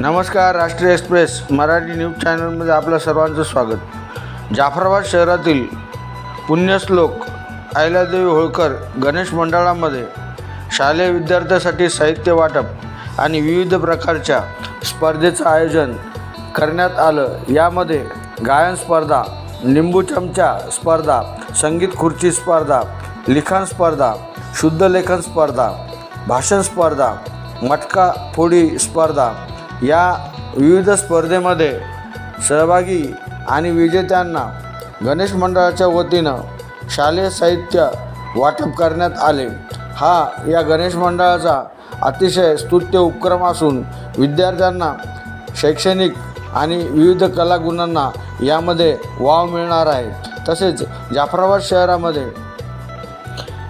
नमस्कार राष्ट्रीय express Marathi news चॅनलमध्ये आपलं सर्वांचं स्वागत. जाफराबाद शहरातील पुण्यश्लोक आयलादेवी होळकर गणेश मंडळामध्ये शालेय विद्यार्थ्यांसाठी साहित्य वाटप आणि विविध प्रकारच्या स्पर्धेचं आयोजन करण्यात आलं. यामध्ये गायन स्पर्धा निंबू चमचा स्पर्धा संगीत खुर्ची स्पर्धा लिखाण स्पर्धा शुद्ध लेखन स्पर्धा भाषण स्पर्धा मटका फोडी स्पर्धा या विविध स्पर्धेमध्ये सहभागी आणि विजेत्यांना गणेश मंडळाच्या वतीनं शालेय साहित्य वाटप करण्यात आले. हा या गणेश मंडळाचा अतिशय स्तुत्य उपक्रम असून विद्यार्थ्यांना शैक्षणिक आणि विविध कलागुणांना यामध्ये वाव मिळणार आहे. तसेच जाफराबाद शहरामध्ये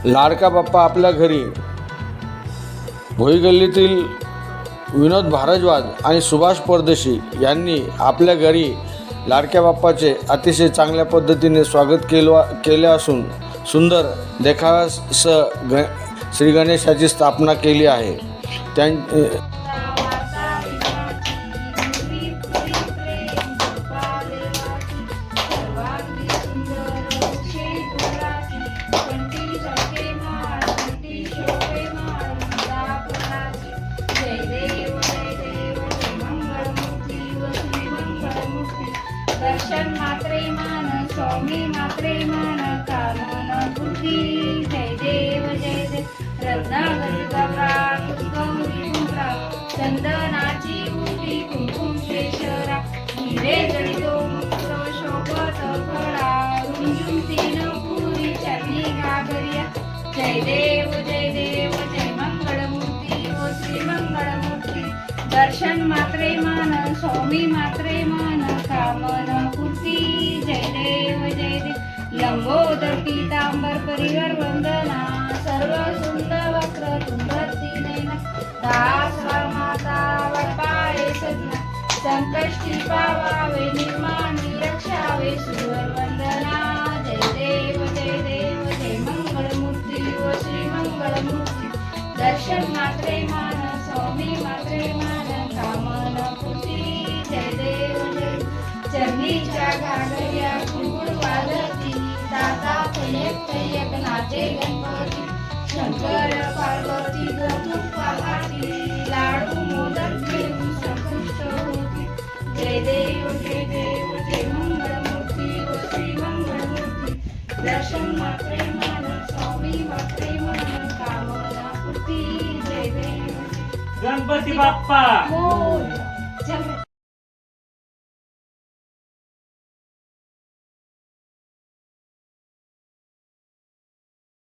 लाडका बाप्पा आपल्या घरी भोई गल्लीतील विनोद भारद्वाज आणि सुभाष परदेशी यांनी आपल्या घरी लाडक्या बाप्पाचे अतिशय चांगल्या पद्धतीने स्वागत केलं केले असून सुंदर देखाव्यासह ग श्री गणेशाची स्थापना केली आहे. त्यां स्वामी मात्रे मान कामन बुद्धी जय देव जय देव. रत्नागरी गौरा गौरी कुंभरा चंदनाची उठी कुंकुम केशरा हिरे जडितो मुक्त शोभत फळा. रुंजून तीन पुरी चरणी गागरिया जय देव जय देव. दर्शन मात्रे मान स्वामी मात्रे मान कामन पूर्ती जय देव जय देव लंबोदर पीतांबर परिवर वंदना सर्व सुंदर वक्र तुंबरती नैना दास माता वडपाळे सजना संकष्टी पावावे निर्माणी रक्षावे सुवर वंदना. जय देव जय देव जय मंगळमूर्ती व श्री मंगळमूर्ती दर्शन मात्रे मान स्वामी मात्रे मान. चरणीच्या गागऱ्या कुंकुड वाजती दादा तयक तयक नाचे गणपती. शंकर पार्वती गणू पहाटी लाडू मोदक घेऊन संतुष्ट होती. जय देव जय देव जय मंगळमूर्ती श्री मंगळमूर्ती दर्शन मात्रे मान स्वामी मात्रे मान कामना पूर्ती जय देव. गणपती बाप्पा! मोर